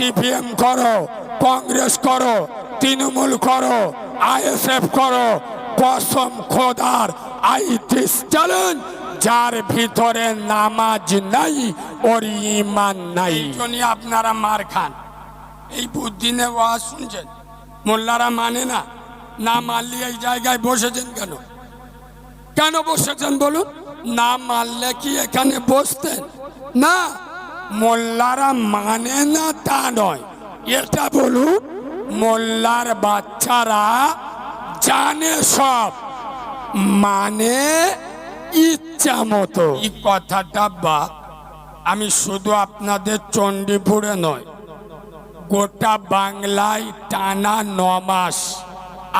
CPM করো, কংগ্রেস করো, তৃণমূল করো, আইএসএফ করো, কসম খোদার আই দিস চ্যালেঞ্জ, যার ভিতরে নামাজ নাই, ওর ইমান নাই। আপনারা মার খান। এই বুদ্ধিনে ওয়াজ শুনছেন? মোল্লারা মানে না না মানলে এই জায়গায় বসেছেন কেন? কেন বসেছেন বলুন? না মানলে কি এখানে বসতেন? না মোল্লারা মানে না তা নয়। এটা বলুন, মোল্লার বাচ্চারা জানে সব। মানে ইচ্ছা মতো। এই কথাটা বা, আমি শুধু আপনাদের চণ্ডীপুরে নয়, গোটা বাংলায় টানা ন মাস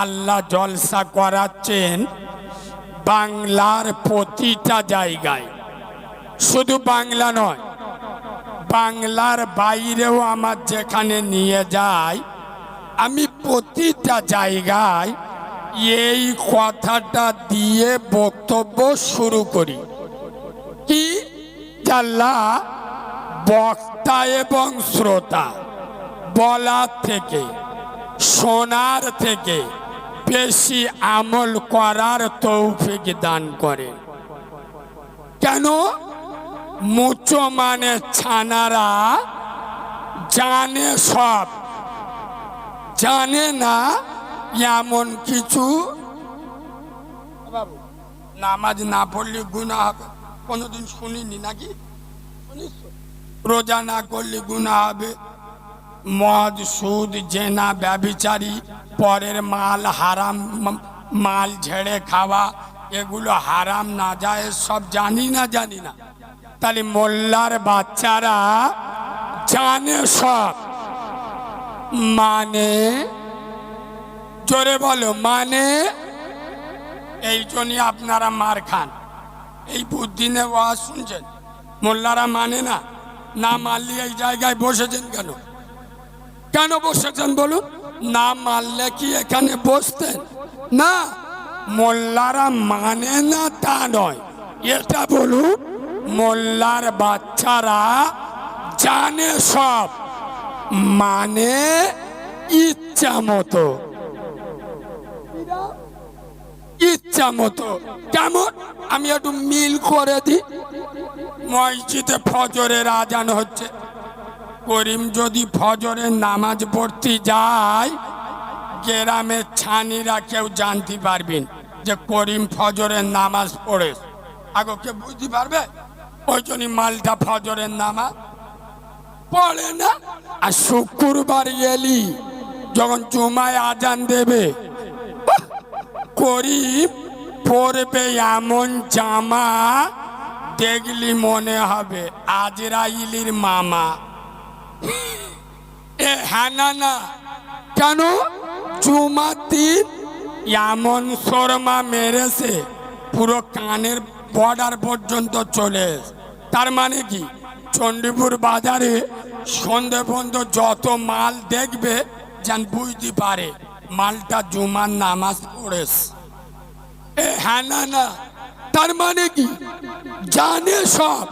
আল্লাহ জলসা করাচ্ছেন বাংলার প্রতিটা জায়গায়। শুধু বাংলা নয় বাংলার বাইরেও আমার যেখানে নিয়ে যায় আমি প্রতিটা জায়গায় এই কথাটা দিয়ে বক্তব্য শুরু করি। কি? জাল্লা, বক্তা এবং শ্রোতা, বলার থেকে, শোনার থেকে বেশি আমল করার তৌফিক দান করে কেন? মুচো মানে ছানারা জানে সব। জানে না এমন কিছু? বাবু, নামাজ না পড়লে গুণা হবে? কোনোদিন শুনিনি নাকি? রোজা না করলে গুণা হবে? মদ, সুদ, জেনা ব্যবিচারী পরের মাল, হারাম মাল, ঝেড়ে খাওয়া, এগুলো হারাম না যায়, সব জানি না জানি না। তাহলে মোল্লার বাচ্চারা জানে সব। মানে? জোরে বলো মানে? এই জন্যই আপনারা মার খান। এই বুদ্ধিনে ওয়াজ শুনছেন। মোল্লারা মানে না? না মারলে এই জায়গায় বসেছেন কেন? কেন বসেছেন বলুন? না মারলে কি এখানে বসতেন? না, মোল্লারা মানে না তা নয়। এটা বলুন। মোল্লার বাচ্চারা জানে সব মানে ইচ্ছা মতো। ইচ্ছা মতো। কেমন? আমি একটু মিল করে দিই মসজিদে ফজরের আজান হচ্ছে। করিম যদি ফজরের নামাজ পড়তে যায় গ্রামের ছানিরা কেউ জানতে পারবেন যে করিম ফজরের নামাজ পড়ে। আগে, কে বুঝতে পারবে? ওই জন্য মালটা ফজরের নামা পড়ে না। আর শুক্রবার এলি যখন জুমায় আজান দেবে করিম পরবে এমন জামা দেখলি মনে হবে আজরাইলির মামা। এ হ্যাঁ না, কেন? জুমার দিন এমন শর্মা মেরেছে, পুরো কানের বর্ডার পর্যন্ত চলে। তার মানে কি? চণ্ডীপুর বাজারে সন্ধে পর্যন্ত যত মাল দেখবে যেন বুঝতে পারে মালটা জুমার নামাজ পড়েছে এ হ্যাঁ না না। তার মানে কি? জানে সব।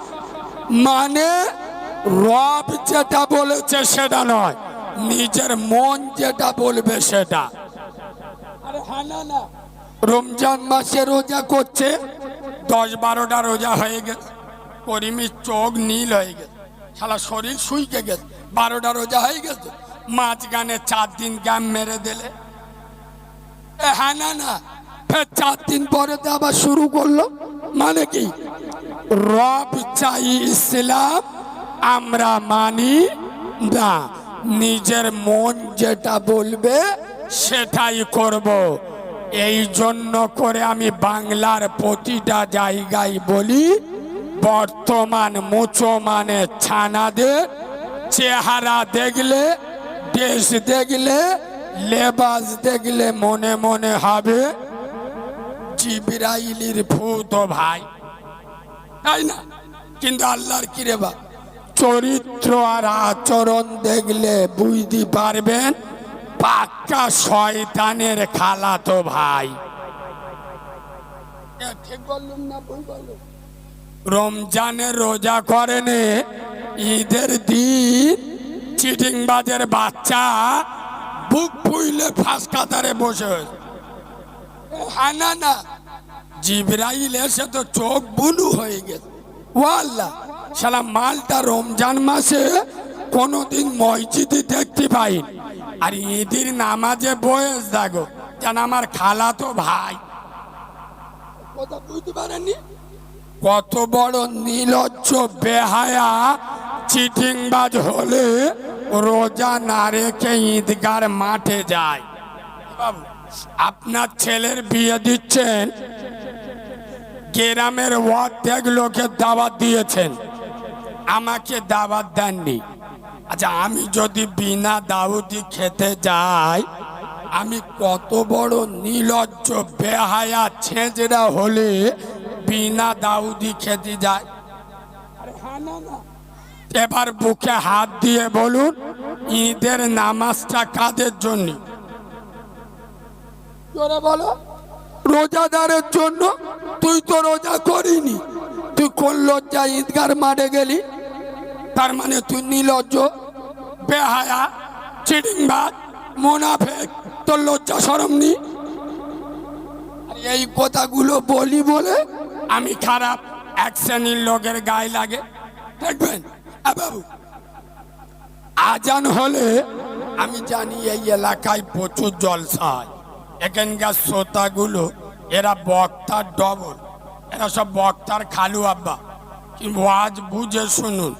মানে রব যেটা বলেছে সেটা নয়, নিজের মন যেটা বলবে সেটা। হ্যাঁ রমজান মাসে রোজা করছে দশ বারোটা রোজা হয়ে গেছে। করিমির চোখ নীল হয়ে গেছে। সারা শরীর শুইকে গেছে। বারোটা রোজা হয়ে গেছে। মাঝখানে চার দিন গ্যাম মেরে দিলে। হ্যাঁ না না। ফের চার দিন পরে তো আবার শুরু করল। মানে কি? রব চাই ইসলাম, আমরা মানি না। নিজের মন যেটা বলবে, সেটাই করব। এই জন্য করে আমি বাংলার প্রতিটা জায়গায় বলি, বর্তমান মুসলমানের ছানাদের চেহারা দেখলে, দেশ দেখলে লেবাস দেখলে মনে মনে হবে, জিবরাইলির ভূত ভাই। তাই না? কিন্তু আল্লাহর কি রে বা? চরিত্র আর আচরণ দেখলে বুঝতে পারবেন পাক্কা শয়তানের খালা তো ভাই ঠিক বললুম না ভুল বললুম? রমজানের রোজা করেন ঈদের দিন চিটিংবাজের বাচ্চা বুক ফুইলে ফাঁস কাতারে বসে। হ্যাঁ না না জিবরাইল এসে তো চোখ বুলু হয়ে গেছে ও আল্লাহ শালা মালটা রমজান মাসে কোনোদিন মসজিদে দেখতে পাইনি আর ঈদের নামাজে বয়স দেখো যেন আমার খালা তো ভাই। কথা বুঝতে পারেননি? কত বড় নিলজ্জ বেহায়া চিটিংবাজ হলে রোজা না রেখে ঈদগার মাঠে যায়। বাবু আপনার ছেলের বিয়ে দিচ্ছেন? গ্রামের অর্ধেক লোকের দাওয়াত দিয়েছেন। আমাকে দাওয়াত দেননি। আচ্ছা আমি যদি বিনা দাউদি খেতে যাই, আমি কত বড় নিলজ্জ, বেহায়া ছেঁচড়া হলে বিনা দাউদি খেতে যায় হ্যাঁ এবার বুকে হাত দিয়ে বলুন, ঈদের নামাজটা কাদের জন্য? বলো। রোজাদারের জন্য? তুই তো রোজা করিনি। তুই কোন লজ্জা ঈদগার মাঠে গেলি? তার মানে তুই নিলজ্জ, বেহায়া, চিটিংবাজ, মোনাফেক, তোর লজ্জা সরম নি এই কথাগুলো বলি বলে আমি খারাপ, এক শ্রেণির লোকের গায়ে লাগে। দেখবেন? বাবু, আজান হলে আমি জানি এই এলাকায় প্রচুর জলসা হয় এখানকার শ্রোতাগুলো, এরা বক্তার ডবল। এরা সব বক্তার খালু আব্বা। কি ওয়াজ বুঝে শুনুন।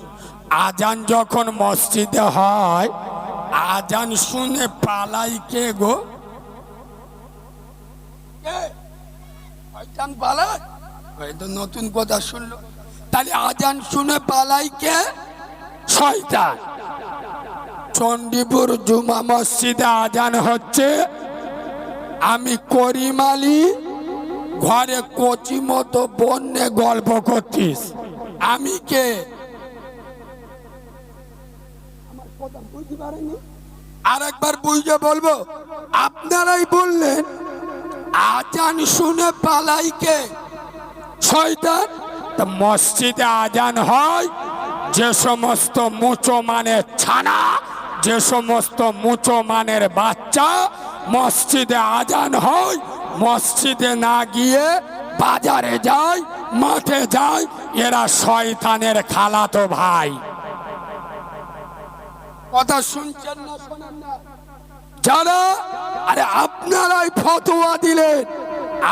আজান যখন মসজিদে হয়, আজান শুনে পালাই কে গো? নতুন কথা শুনলো। তাহলে আজান শুনে পালাই কে? শয়তান। চণ্ডীপুর জুমা মসজিদে আজান হচ্ছে। আমি করিম আলী, ঘরে কচি মতো বন্যে গল্প করতিস। আমি কে? আর একবার বুঝে বলব, আপনারাই বললেন, আজান শুনে পালাই কে? শয়তান মসজিদে আজান হয়, যে সমস্ত মুচো মানের ছানা, যে সমস্ত মুচো মানের বাচ্চা মসজিদে আজান হয়, মসজিদে না গিয়ে বাজারে যায়, মাঠে যায়, এরা শয়তানের খালাতো ভাই। কথা শুনছেন না, শোনেন না। যারা, আরে আপনারাই ফতোয়া দিলেন।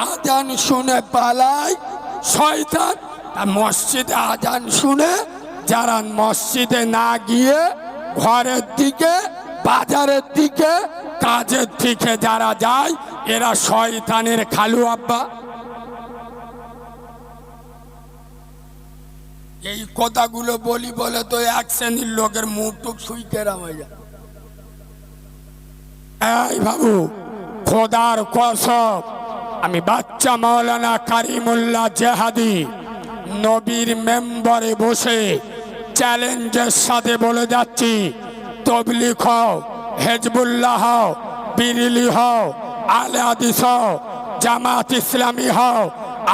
আজান শুনে পালাই, শয়তান আর মসজিদে আজান শুনে যারা মসজিদে না গিয়ে ঘরের দিকে, বাজারের দিকে, কাজের দিকে যারা যায়, এরা শয়তানের খালু আব্বা। এই কথাগুলো বলি বলে তো এক শ্রেণির লোকের মুখ টুক সুই কেরাম হয়ে এই বাবু, খোদার কসব আমি বাচ্চা মাওলানা কারিমুল্লাহ জেহাদি, নবীর মেম্বারে বসে চ্যালেঞ্জের সাথে বলে যাচ্ছি তবলিক হও, হেজবুল্লাহ হও, বিরিলি হও, আলে হাদিস হও, জামাত ইসলামী হও,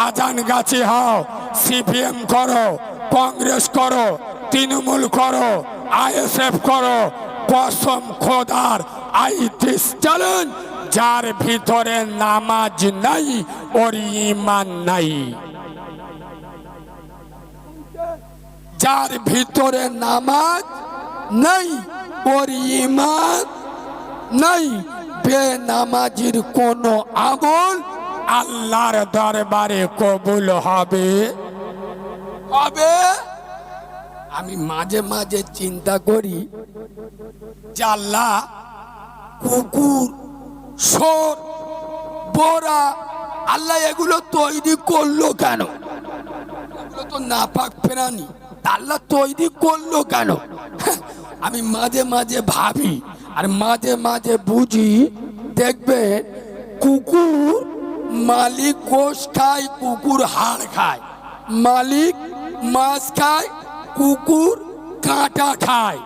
আজান গাছি হও, সিপিএম করো কংগ্রেস করো, তৃণমূল করো, আইএসএফ করো, কসম খোদার আই দিস চ্যালেঞ্জ, যার ভিতরে নামাজ নাই, ওর ইমান নাই। যার ভিতরে নামাজ নাই, ওর ইমান নাই। বেনামাজির কোনো আমল আল্লাহর দরবারে কবুল হবে? হবে? আমি মাঝে মাঝে চিন্তা করি জাল্লা কুকুর সোর বোরা আল্লাহ এগুলো তৈরি করল কেন? এগুলো তো নাপাক প্রাণী আল্লাহ তৈরি করল কেন? হ্যাঁ, আমি মাঝে মাঝে ভাবি আর মাঝে মাঝে বুঝি দেখবে কুকুর মালিক গোশ খায় কুকুর হাড় খায়। মালিক মাছ খায়, কুকুর কাঁটা খায়।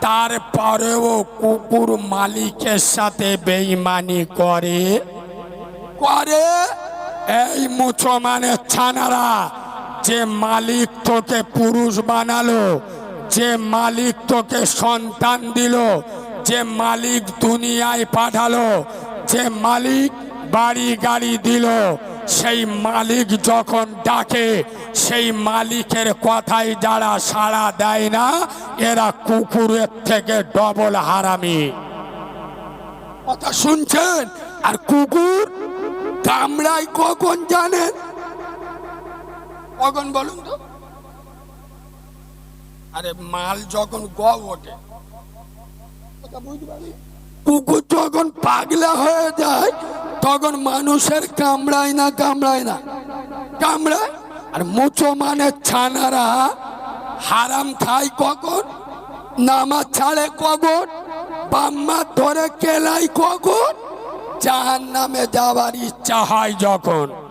তারপরেও কুকুর মালিকের সাথে বেইমানি করে। করে এই মুসলমানের ছানারা, যে মালিক তোকে পুরুষ বানালো, যে মালিক তোকে সন্তান দিল, যে মালিক দুনিয়ায় পাঠালো, যে মালিক বাড়ি গাড়ি দিল। সেই মালিক যখন ডাকে, সেই মালিকের কথাই যারা সাড়া দেয় না, এরা কুকুরের থেকে ডবল হারামি। কথা শুনছেন? আর কুকুর কামড়ায় কখন জানেন? কখন বলুন তো? আরে মাল যখন গ ওঠে? কুকুর যখন পাগলা হয়ে যায় তখন মানুষের কামড়ায় না কামড়ায় না। কামড়ায়? আর মুচো মানে ছানারা। হারাম খায় কখন? নামাজ ছাড়ে কখন? বাম্মা ধরে কেলাই কখন? জাহান নামে যাওয়ার ইচ্ছা হয় যখন।